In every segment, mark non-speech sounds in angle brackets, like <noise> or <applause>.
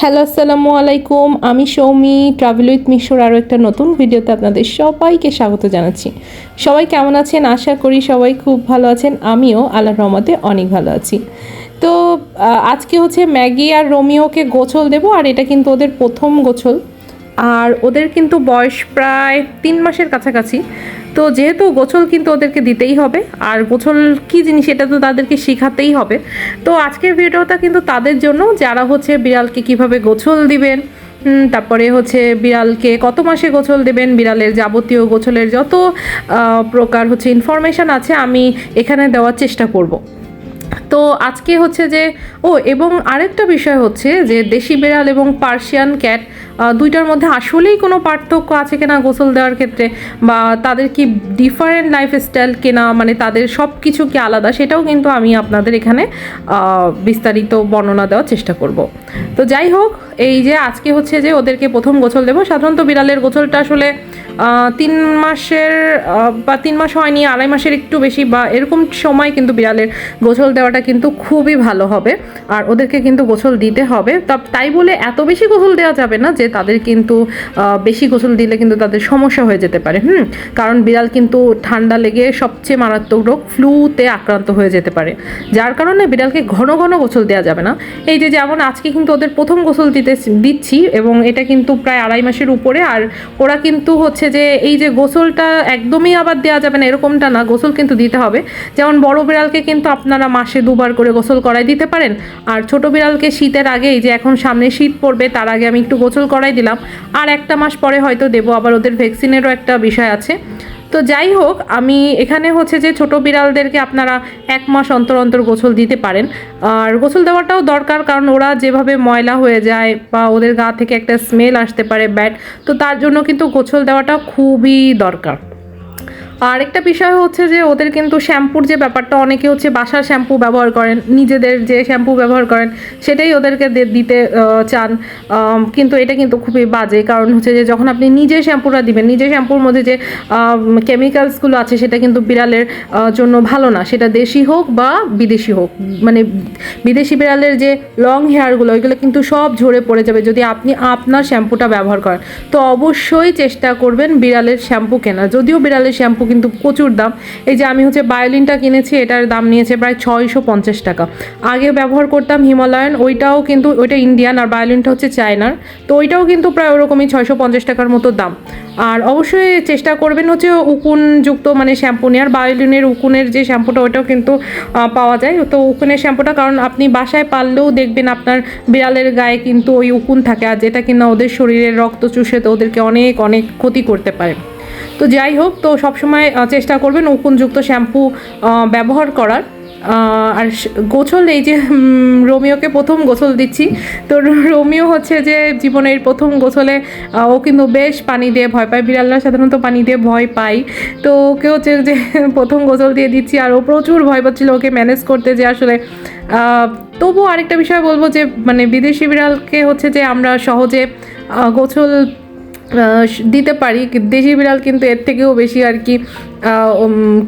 Hello, আসসালামু আলাইকুম। আমি সৌমি ট্রাভেল উইথ মিশোর আরও একটা নতুন ভিডিওতে আপনাদের সবাইকে স্বাগত জানাচ্ছি। সবাই কেমন আছেন? আশা করি সবাই খুব ভালো আছেন। আমিও আল্লাহ রহমতে অনেক ভালো আছি। তো আজকে হচ্ছে ম্যাগি আর রোমিওকে গোছল দেবো, আর এটা কিন্তু ওদের প্রথম গোছল। আর ওদের কিন্তু বয়স প্রায় তিন মাসের কাছাকাছি। তো যেহেতু গোছল কিন্তু ওদেরকে দিতেই হবে, আর গোছল কী জিনিস এটা তো তাদেরকে শেখাতেই হবে। তো আজকের ভিডিওটা কিন্তু তাদের জন্য, যারা হচ্ছে বিড়ালকে কীভাবে গোছল দিবেন তারপরে হচ্ছে বিড়ালকে কত মাসে গোছল দেবেন, বিড়ালের যাবতীয় গোছলের যত প্রকার হচ্ছে ইনফরমেশান আছে, আমি এখানে দেওয়ার চেষ্টা করব। তো আজকে হচ্ছে যে, ও, এবং আরেকটা বিষয় হচ্ছে যে দেশি বিড়াল এবং পার্সিয়ান ক্যাট দুইটার মধ্যে আসলেই কোনো পার্থক্য আছে কিনা গোসল দেওয়ার ক্ষেত্রে বা তাদের কি ডিফারেন্ট লাইফ লাইফস্টাইল কিনা মানে তাদের সব কিছু কি আলাদা, সেটাও কিন্তু আমি আপনাদের এখানে বিস্তারিত বর্ণনা দেওয়ার চেষ্টা করব। তো যাই হোক, এই যে আজকে হচ্ছে যে ওদেরকে প্রথম গোছল দেবো। সাধারণত বিড়ালের গোছলটা আসলে তিন মাসের বা তিন মাস হয়নি, আড়াই মাসের একটু বেশি, বা এরকম সময় কিন্তু বিড়ালের গোছল দেওয়াটা কিন্তু খুবই ভালো হবে। আর ওদেরকে কিন্তু গোছল দিতে হবে। তাই বলে এত বেশি গোছল দেওয়া যাবে না যে তাদের কিন্তু বেশি গোছল দিলে কিন্তু তাদের সমস্যা হয়ে যেতে পারে, হুম? কারণ বিড়াল কিন্তু ঠান্ডা লেগে সবচেয়ে মারাত্মক রোগ ফ্লুতে আক্রান্ত হয়ে যেতে পারে। যার কারণে বিড়ালকে ঘন ঘন গোছল দেওয়া যাবে না। এই যে যেমন আজকে কিন্তু ওদের প্রথম গোসল দিতে দিচ্ছি এবং এটা কিন্তু প্রায় আড়াই মাসের উপরে, আর ওরা কিন্তু হচ্ছে যে এই যে গোসলটা একদমই আবার দেওয়া যাবে না, এরকমটা না, গোসল কিন্তু দিতে হবে। যেমন বড় বিড়ালকে কিন্তু আপনারা মাসে দুবার করে গোসল করাই দিতে পারেন। আর ছোট বিড়ালকে শীতের আগেই যে এখন সামনে শীত পড়বে, তার আগে আমি একটু গোসল করাই দিলাম। আর একটা মাস পরে হয়তো দেবো, আবার ওদের ভ্যাকসিনেরও একটা বিষয় আছে। তো যাই হোক, আমি এখানে হচ্ছে যে ছোট বিড়ালদেরকে আপনারা এক মাস অন্তর অন্তর গোসল দিতে পারেন। আর গোসল দেওয়াটাও দরকার, কারণ ওরা যেভাবে ময়লা হয়ে যায় বা ওদের গা থেকে একটা স্মেল আসতে পারে ব্যাট তো তার জন্য কিন্তু গোসল দেওয়াটা খুবই দরকার। আর একটা বিষয় হচ্ছে যে ওদের কিন্তু শ্যাম্পুর যে ব্যাপারটা, অনেকে হচ্ছে বাসার শ্যাম্পু ব্যবহার করেন, নিজেদের যে শ্যাম্পু ব্যবহার করেন, সেটাই ওদেরকে দিতে চান। কিন্তু এটা কিন্তু খুবই বাজে। কারণ হচ্ছে যে যখন আপনি নিজে শ্যাম্পুটা দিবেন, নিজে শ্যাম্পুর মধ্যে যে কেমিক্যালসগুলো আছে, সেটা কিন্তু বিড়ালের জন্য ভালো না। সেটা দেশি হোক বা বিদেশি হোক। মানে বিদেশি বিড়ালের যে লং হেয়ারগুলো ওইগুলো কিন্তু সব ঝরে পড়ে যাবে যদি আপনি আপনার শ্যাম্পুটা ব্যবহার করেন। তো অবশ্যই চেষ্টা করবেন বিড়ালের শ্যাম্পু কেনা যদিও বিড়ালের শ্যাম্পু কিন্তু প্রচুর দাম। এই যে আমি হচ্ছে বায়োলিনটা কিনেছি, এটার দাম নিয়েছে প্রায় ছয়শো পঞ্চাশ টাকা। আগে ব্যবহার করতাম হিমালয়ান, ওইটাও কিন্তু, ওইটা ইন্ডিয়ান আর বায়োলিনটা হচ্ছে চায়নার। তো ওইটাও কিন্তু প্রায় ওরকমই ছয়শো পঞ্চাশ টাকার মতো দাম। আর অবশ্যই চেষ্টা করবেন হচ্ছে উকুনযুক্ত মানে শ্যাম্পু নেওয়ার বায়োলিনের উকুনের যে শ্যাম্পুটা, ওইটাও কিন্তু পাওয়া যায়। তো উকুনের শ্যাম্পুটা, কারণ আপনি বাসায় পারলেও দেখবেন আপনার বিড়ালের গায়ে কিন্তু ওই উকুন থাকে। আর যেটা কিনা ওদের শরীরের রক্ত চুষে তো ওদেরকে অনেক অনেক ক্ষতি করতে পারে। তো যাই হোক তো সবসময় চেষ্টা করবেন উকুনযুক্ত শ্যাম্পু ব্যবহার করার। আর গোছল এই যে রোমিওকে প্রথম গোসল দিচ্ছি। তো রোমিও হচ্ছে যে জীবনের প্রথম আহ, ও কিন্তু বেশ পানি দিয়ে ভয় পায়। বিড়ালরা সাধারণত পানি দিয়ে ভয় পায়। তো ওকে হচ্ছে যে প্রথম গোসল দিয়ে দিচ্ছি। আর ও প্রচুর ভয় পাচ্ছিল ওকে ম্যানেজ করতে যে আসলে তবুও আরেকটা বিষয় বলব যে মানে বিদেশি বিড়ালকে হচ্ছে যে আমরা সহজে আহ, দিতে পারি দেশি বিড়াল কিন্তু এর থেকেও বেশি আর কি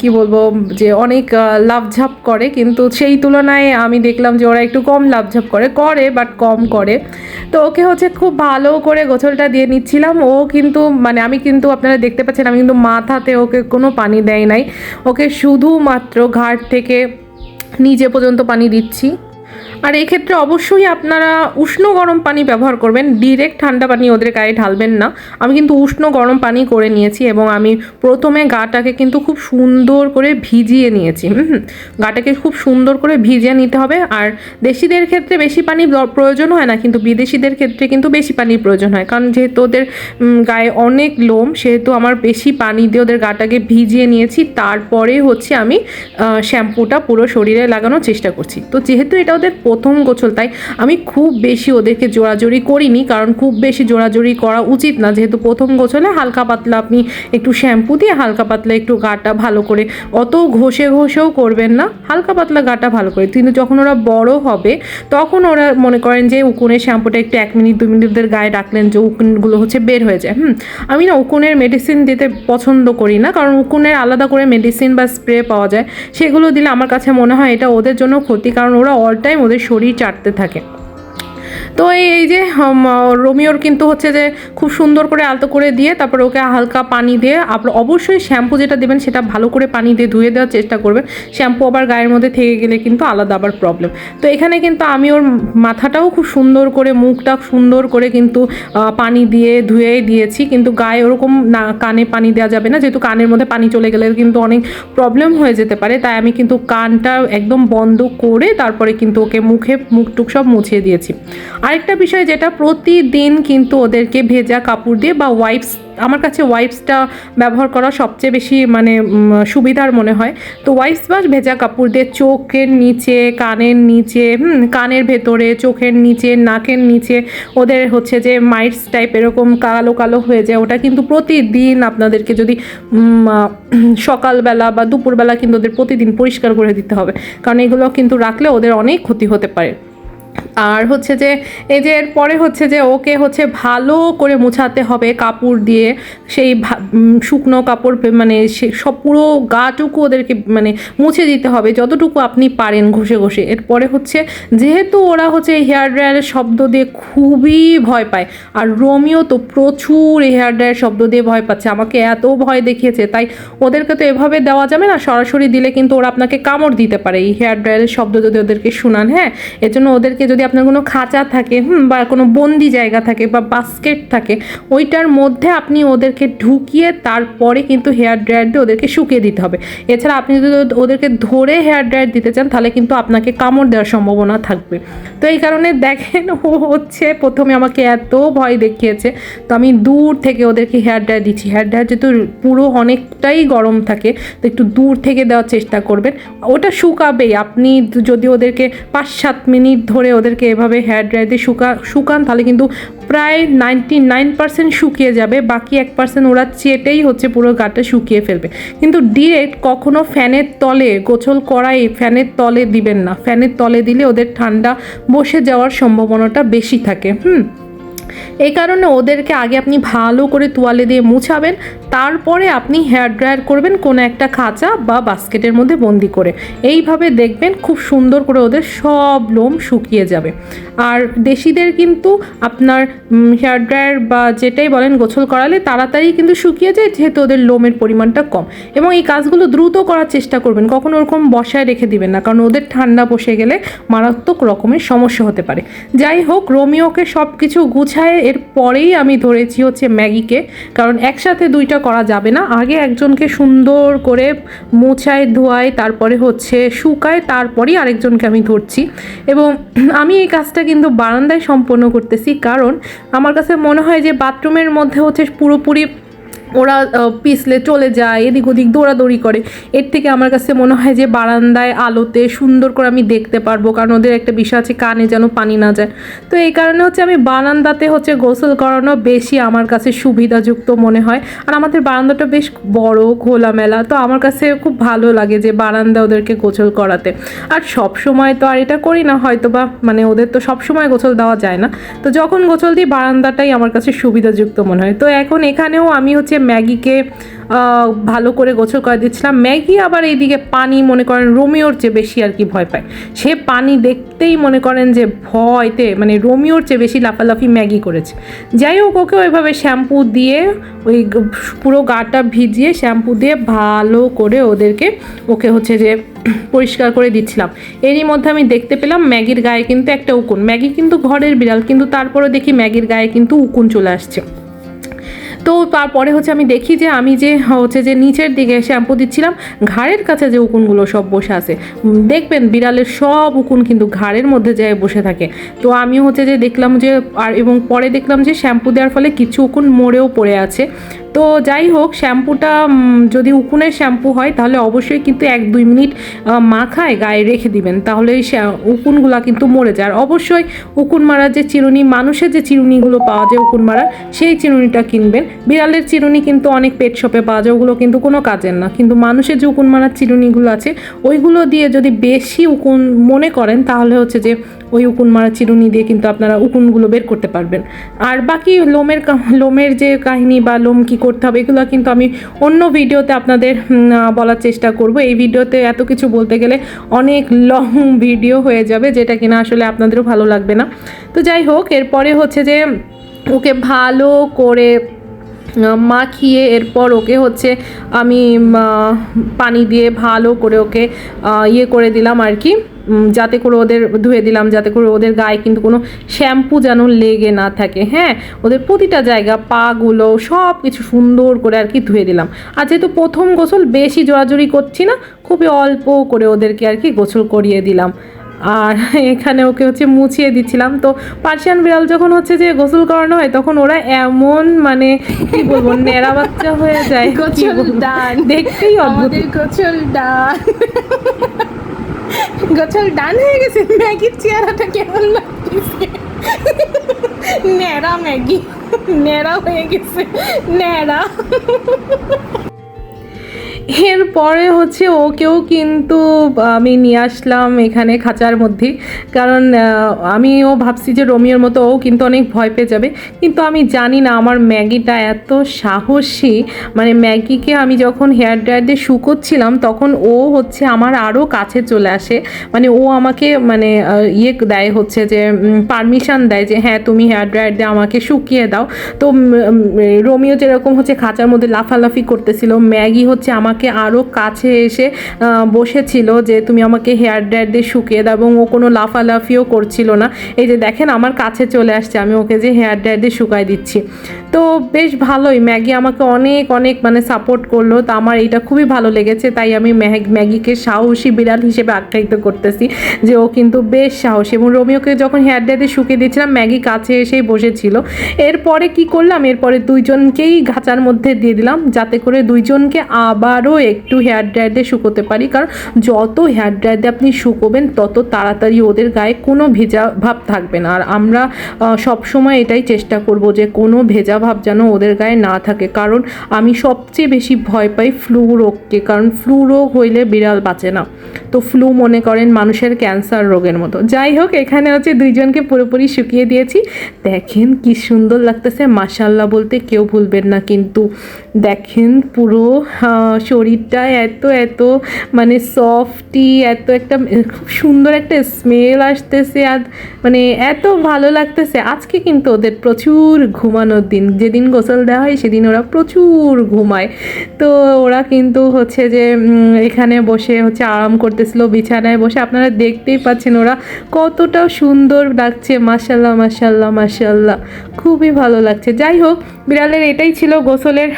কি বলব, যে অনেক লাভঝাপ করে। কিন্তু সেই তুলনায় আমি দেখলাম যে ওরা একটু কম লাভঝাপ করে করে বাট কম করে। তো ওকে হচ্ছে খুব ভালো করে গোছলটা দিয়ে নিচ্ছিলাম। ও কিন্তু মানে আমি কিন্তু, আপনারা দেখতে পাচ্ছেন, আমি কিন্তু মাথাতে ওকে কোনো পানি দেয় নাই। ওকে শুধুমাত্র ঘাট থেকে নিজে পর্যন্ত পানি দিচ্ছি। আর এই ক্ষেত্রে অবশ্যই আপনারা উষ্ণ গরম পানি ব্যবহার করবেন। ডিরেক্ট ঠান্ডা পানি ওদের গায়ে ঢালবেন না। আমি কিন্তু উষ্ণ গরম পানি করে নিয়েছি এবং আমি প্রথমে গাটাকে কিন্তু খুব সুন্দর করে ভিজিয়ে নিয়েছি। গাটাকে খুব সুন্দর করে ভিজিয়ে নিতে হবে। আর দেশিদের ক্ষেত্রে বেশি পানি প্রয়োজন হয় না, কিন্তু বিদেশিদের ক্ষেত্রে কিন্তু বেশি পানির প্রয়োজন হয়। কারণ যেহেতু ওদের গায়ে অনেক লোম, সেহেতু আমার বেশি পানি দিয়ে ওদের গাটাকে ভিজিয়ে নিয়েছি। তারপরে হচ্ছে আমি শ্যাম্পুটা পুরো শরীরে লাগানোর চেষ্টা করছি। তো যেহেতু এটা ওদের প্রথম গোছল, তাই আমি খুব বেশি ওদেরকে জোড়াজোড়ি করিনি, কারণ খুব বেশি জোড়াজোড়ি করা উচিত না। যেহেতু প্রথম গোছলে হালকা পাতলা আপনি একটু শ্যাম্পু দিয়ে হালকা পাতলা একটু গাটা ভালো করে, অত ঘষে ঘষেও করবেন না, হালকা পাতলা গাটা ভালো করে। কিন্তু যখন ওরা বড় হবে, তখন ওরা মনে করেন যে উকুনের শ্যাম্পুটা একটু এক মিনিট দু মিনিট ওদের গায়ে রাখলেন যে উকুনগুলো হচ্ছে বের হয়ে যায়। হুম, আমি না উকুনের মেডিসিন দিতে পছন্দ করি না, কারণ উকুনের আলাদা করে মেডিসিন বা স্প্রে পাওয়া যায়, সেগুলো দিলে আমার কাছে মনে হয় এটা ওদের জন্য ক্ষতি, কারণ ওরা অল টাইম ওদের শরীর চাটতে থাকে। তো এই যে রোমিওর কিন্তু হচ্ছে যে খুব সুন্দর করে আলতো করে দিয়ে তারপরে ওকে হালকা পানি দিয়ে আপনার অবশ্যই শ্যাম্পু যেটা দেবেন সেটা ভালো করে পানি দিয়ে ধুয়ে দেওয়ার চেষ্টা করবেন। শ্যাম্পু আবার গায়ের মধ্যে থেকে গেলে কিন্তু আলাদা আবার প্রবলেম তো এখানে কিন্তু আমি ওর মাথাটাও খুব সুন্দর করে, মুখটা সুন্দর করে কিন্তু পানি দিয়ে ধুয়ে দিয়েছি। কিন্তু গায়ে ওরকম না, কানে পানি দেওয়া যাবে না। যেহেতু কানের মধ্যে পানি চলে গেলে কিন্তু অনেক প্রবলেম হয়ে যেতে পারে। তাই আমি কিন্তু কানটা একদম বন্ধ করে তারপরে কিন্তু ওকে মুখে মুখ টুক সব মুছিয়ে দিয়েছি। আরেকটা বিষয় যেটা প্রতিদিন কিন্তু ওদেরকে ভেজা কাপড় দিয়ে বা ওয়াইপস আমার কাছে ওয়াইপসটা ব্যবহার করা সবচেয়ে বেশি মানে সুবিধার মনে হয়। তো ওয়াইপস বা ভেজা কাপড় দিয়ে চোখের নিচে, কানের নিচে কানের ভেতরে, চোখের নিচে, নাকের নিচে, ওদের হচ্ছে যে মাইটস টাইপ এরকম কালো কালো হয়ে যায়, ওটা কিন্তু প্রতিদিন আপনাদেরকে যদি সকালবেলা বা দুপুরবেলা কিন্তু ওদের প্রতিদিন পরিষ্কার করে দিতে হবে। কারণ এগুলো কিন্তু রাখলে ওদের অনেক ক্ষতি হতে পারে। আর হচ্ছে যে, এই যে এরপরে হচ্ছে যে ওকে হচ্ছে ভালো করে মোছাতে হবে কাপড় দিয়ে, সেই শুকনো কাপড় মানে সে সব পুরো গাটুকু ওদেরকে মানে মুছে দিতে হবে, যতটুকু আপনি পারেন ঘষে ঘষে। এরপরে হচ্ছে যেহেতু ওরা হচ্ছে হেয়ার ড্রায়ারের শব্দ দিয়ে খুবই ভয় পায়, আর রোমিও তো প্রচুর হেয়ার ড্রায়ার শব্দ দিয়ে ভয় পাচ্ছে, আমাকে এত ভয় দেখিয়েছে, তাই ওদেরকে তো এভাবে দেওয়া যাবে না, সরাসরি দিলে কিন্তু ওরা আপনাকে কামড় দিতে পারে, এই হেয়ার ড্রায়ারের শব্দ যদি ওদেরকে শোনান হ্যাঁ এর জন্য ওদেরকে যদি আপনার কোনো খাঁচা থাকে, হুম, বা কোনো বন্দি জায়গা থাকে বা বাস্কেট থাকে, ওইটার মধ্যে আপনি ওদেরকে ঢুকিয়ে তারপরে কিন্তু হেয়ার ড্রায়ার দিয়ে ওদেরকে শুকিয়ে দিতে হবে। এছাড়া আপনি যদি ওদ- ওদেরকে ধরে হেয়ার ড্রায়ার দিতে চান, তাহলে কিন্তু আপনাকে কামড় দেওয়ার সম্ভাবনা থাকবে। তো এই কারণে দেখেন <laughs> ও হচ্ছে প্রথমে আমাকে এত ভয় দেখিয়েছে। তো আমি দূর থেকে ওদেরকে হেয়ার ড্রায়ার দিচ্ছি। হেয়ার ড্রায়ার যেহেতু পুরো অনেকটাই গরম থাকে, তো একটু দূর থেকে দেওয়ার চেষ্টা করবেন। ওটা শুকাবেই। আপনি যদি ওদেরকে পাঁচ সাত মিনিট ধরে ওদেরকে এভাবে হেয়ার ড্রাই দিয়ে শুকা, শুকান, তাহলে কিন্তু প্রায় নাইনটি নাইন পার্সেন্ট শুকিয়ে যাবে। বাকি এক পার্সেন্ট ওরা চেটেই হচ্ছে পুরো গাটা শুকিয়ে ফেলবে। কিন্তু ডিরেক্ট কখনও ফ্যানের তলে, গোছল করাই ফ্যানের তলে দিবেন না। ফ্যানের তলে দিলে ওদের ঠান্ডা বসে যাওয়ার সম্ভাবনাটা বেশি থাকে। হুম? এই কারণে ওদেরকে আগে আপনি ভালো করে তোয়ালে দিয়ে মুছাবেন, তারপরে আপনি হেয়ার ড্রায়ার করবেন কোনো একটা খাঁচা বা বাস্কেটের মধ্যে বন্দি করে। এইভাবে দেখবেন খুব সুন্দর করে ওদের সব লোম শুকিয়ে যাবে। আর দেশিদের কিন্তু আপনার হেয়ার ড্রায়ার বা যেটাই বলেন গোছল করালে তাড়াতাড়ি কিন্তু শুকিয়ে যায় যেহেতু ওদের লোমের পরিমাণটা কম। এবং এই কাজগুলো দ্রুত করার চেষ্টা করবেন, কখনো ওরকম বসায় রেখে দিবেন না, কারণ ওদের ঠান্ডা বসে গেলে মারাত্মক রকমের সমস্যা হতে পারে। যাই হোক, রোমিওকে সব কিছু গুছায় এর পরেই আমি ধরেছি হচ্ছে ম্যাগিকে, কারণ একসাথে দুইটা করা যাবে না। আগে একজনকে সুন্দর করে মোছায়, ধোয়ায়, তারপরে হচ্ছে শুকায়, তারপরেই আরেকজনকে আমি ধরছি। এবং <clears throat> আমি এই কাজটা কিন্তু বারান্দায় সম্পন্ন করতেছি কারণ আমার কাছে মনে হয় যে বাথরুমের মধ্যে হচ্ছে পুরোপুরি ওরা পিছলে চলে যায়, এদিক ওদিক দৌড়াদৌড়ি করে। এর থেকে আমার কাছে মনে হয় যে বারান্দায় আলোতে সুন্দর করে আমি দেখতে পারব, কারণ ওদের একটা বিষয় আছে, কানে যেন পানি না যায়। তো এই কারণে হচ্ছে আমি বারান্দাতে হচ্ছে গোসল করানো বেশি আমার কাছে সুবিধাযুক্ত মনে হয়। আর আমাদের বারান্দাটা বেশ বড়, খোলামেলা, তো আমার কাছে খুব ভালো লাগে যে বারান্দা ওদেরকে গোসল করাতে। আর সব সময় তো আর এটা করি না হয়তো বা মানে ওদের তো সব সময় গোসল দেওয়া যায় না। তো যখন গোসল দিই, বারান্দাটাই আমার কাছে সুবিধাযুক্ত মনে হয়। তো এখন এখানেও আমি হচ্ছে ম্যাগিকে ভালো করে গোসল করে দিচ্ছিলাম। ম্যাগি আবার এইদিকে পানি, মনে করেন রোমিওর চেয়ে বেশি আর কি ভয় পায়। সে পানি দেখতেই মনে করেন যে ভয়তে মানে রোমিওর চেয়ে বেশি লাফালাফি ম্যাগি করেছে। যাই হোক, ওকে ওইভাবে শ্যাম্পু দিয়ে, ওই পুরো গাটা ভিজিয়ে শ্যাম্পু দিয়ে ভালো করে ওদেরকে, ওকে হচ্ছে যে পরিষ্কার করে দিচ্ছিলাম। এরই মধ্যে আমি দেখতে পেলাম ম্যাগির গায়ে কিন্তু একটা উকুন। ম্যাগি কিন্তু ঘরের বিড়াল, কিন্তু তারপরে দেখি ম্যাগির গায়ে কিন্তু উকুন চলে আসছে। তো তারপরে হচ্ছে আমি দেখি যে আমি যে হচ্ছে যে নিচের দিকে শ্যাম্পু দিচ্ছিলাম, ঘাড়ের কাছে যে উকুনগুলো সব বসে আছে দেখবেন বিড়ালের সব উকুন কিন্তু ঘাড়ের মধ্যে যায় বসে থাকে। তো আমি হচ্ছে যে দেখলাম যে, আর এবং পরে দেখলাম যে শ্যাম্পু দেওয়ার ফলে কিছু উকুন মরেও পড়ে আছে। তো যাই হোক, শ্যাম্পুটা যদি উকুনের শ্যাম্পু হয়, তাহলে অবশ্যই কিন্তু এক দুই মিনিট মাখায়, গায়ে রেখে দিবেন। তাহলে শ্যা- উকুনগুলা কিন্তু মরে যায়। আর অবশ্যই উকুন মারার যে চিরুনি, মানুষের যে চিরুনিগুলো পাওয়া যায় উকুন মারার, সেই চিরুনিটা কিনবেন। বিড়ালের চিরুনি কিন্তু অনেক পেট শপে পাওয়া যায়, ওগুলো কিন্তু কোনো কাজের না। কিন্তু মানুষের যে উকুন মারার চিরুনিগুলো আছে, ওইগুলো দিয়ে যদি বেশি উকুন মনে করেন, তাহলে হচ্ছে যে ওই উকুন মারা চিরুনি দিয়ে কিন্তু আপনারা উকুনগুলো বের করতে পারবেন। আর বাকি লোমের লোমের যে কাহিনী বা লোম কী করতে হবে। এগুলো কিন্তু আমি অন্য ভিডিওতে আপনাদের বলার চেষ্টা করব। এই ভিডিওতে এত কিছু বলতে গেলে অনেক লং ভিডিও হয়ে যাবে, যেটা কিনা আসলে আপনাদেরও ভালো লাগবে না। তো যাই হোক, এরপরে হচ্ছে যে ওকে ভালো করে মাখিয়ে এরপর ওকে হচ্ছে আমি পানি দিয়ে ভালো করে ওকে ইয়ে করে দিলাম আর কি। যাতে করে ওদের ধুয়ে দিলাম, যাতে করে ওদের গায়ে কিন্তু কোনো শ্যাম্পু যেন লেগে না থাকে হ্যাঁ? ওদের প্রতিটা জায়গা, পাগুলো সব কিছু সুন্দর করে আর কি ধুয়ে দিলাম। আর যেহেতু প্রথম গোসল বেশি জোরাজুরি করছি না, খুবই অল্প করে ওদেরকে আর কি গোসল করিয়ে দিলাম। আর <laughs> এখানে ওকে হচ্ছে মুছিয়ে দিচ্ছিলাম। তো পার্সিয়ান বিড়াল যখন হচ্ছে যে গোসল করানো হয় তখন ওরা এমন মানে কি বলব নেড়া বাচ্চা হয়ে যায় বলব? ডান। দেখতেই অদ্ভুত। গোছল ডান। গোছল ডান হয়ে গেছে। ম্যাগির চেহারাটা কেমন লাগতেছে? ন্যাড়া ম্যাগি। ন্যাড়া হয়ে গেছে। ন্যাড়া। এরপরে হচ্ছে ওকেও কিন্তু আমি নিয়ে আসলাম এখানে খাঁচার মধ্যে। কারণ আমিও ভাবছি যে রোমিওর মতো ও কিন্তু অনেক ভয় পেয়ে যাবে। কিন্তু আমি জানি না আমার ম্যাগিটা এত সাহসী। মানে ম্যাগিকে আমি যখন হেয়ার ড্রায়ার দিয়ে শুকোচ্ছিলাম তখন ও হচ্ছে আমার আরও কাছে চলে আসে। মানে ও আমাকে মানে ইয়ে দেয় হচ্ছে যে পারমিশন দেয় যে হ্যাঁ তুমি হেয়ার ড্রায়ার দিয়ে আমাকে শুকিয়ে দাও। তো রোমিও যেরকম হচ্ছে খাঁচার মধ্যে লাফালাফি করতেছিল, ম্যাগি হচ্ছে আমাকে আরও কাছে এসে বসেছিল যে তুমি আমাকে হেয়ার ড্রায়ার দিয়ে শুকিয়ে দাও এবং ও কোনো লাফালাফিও করছিল না। এই যে দেখেন আমার কাছে চলে আসছে, আমি ওকে যে হেয়ার ড্রায়ার দিয়ে শুকাই দিচ্ছি। তো বেশ ভালোই, ম্যাগি আমাকে অনেক অনেক মানে সাপোর্ট করল। তো আমার এইটা খুবই ভালো লেগেছে, তাই আমি ম্যাগ- ম্যাগিকে সাহসী বিড়াল হিসেবে আখ্যায়িত করতেছি যে ও কিন্তু বেশ সাহসী। এবং রোমিওকে যখন হেয়ার ড্রায়ারে শুকিয়ে দিচ্ছিলাম ম্যাগি কাছে এসেই বসেছিল। এরপরে কি করলাম? এরপরে দুইজনকেই ঘাচার মধ্যে দিয়ে দিলাম, যাতে করে দুইজনকে আবারও একটু হেয়ার ড্রায়ার দিয়ে শুকোতে পারি, কারণ যত হেয়ার ড্রায়ার দিয়ে আপনি শুকোবেন তত তাড়াতাড়ি ওদের গায়ে কোনো ভেজা ভাব থাকবে না। আর আমরা সব সময় এটাই চেষ্টা করব যে কোনো ভেজা ভাব যেন ওদের গায়ে না থাকে। কারণ আমি সবচেয়ে বেশি ভয় পাই ফ্লু রোগকে, কারণ ফ্লু রোগ হইলে বিড়াল বাঁচে না। তো ফ্লু মনে করেন মানুষের ক্যান্সার রোগের মতো। যাই হোক, এখানে হচ্ছে দুইজনকে পুরোপুরি শুকিয়ে দিয়েছি। দেখেন কি সুন্দর লাগতেছে মাসাল্লাহ বলতে কেউ ভুলবেন না। কিন্তু দেখেন পুরো শরীরটা এত এত মানে সফটি এত একটা খুব সুন্দর একটা স্মেল আসতেছে আর মানে এত ভালো লাগতেছে। আজকে কিন্তু ওদের প্রচুর ঘুমানোর দিন। যেদিন গোসল দেওয়া হয় সেদিন ওরা প্রচুর ঘুমায়। তো ওরা কিন্তু হচ্ছে যে এখানে বসে হচ্ছে আরাম করতেছিল, বিছানায় বসে। আপনারা দেখতেই পাচ্ছেন ওরা কতটা সুন্দর লাগছে। মাসাল্লাহ মাসাল্লাহ মাসাল্লাহ খুবই ভালো লাগছে। যাই হোক, বিড়ালের এটাই ছিল গোসলের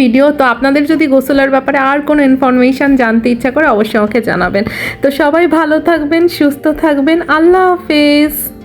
ভিডিও তো আপনাদের যদি গোসলের ব্যাপারে আর কোনো ইনফরমেশান জানতে ইচ্ছা করে অবশ্যই আমাকে জানাবেন। তো সবাই ভালো থাকবেন, সুস্থ থাকবেন, আল্লাহ হাফেজ।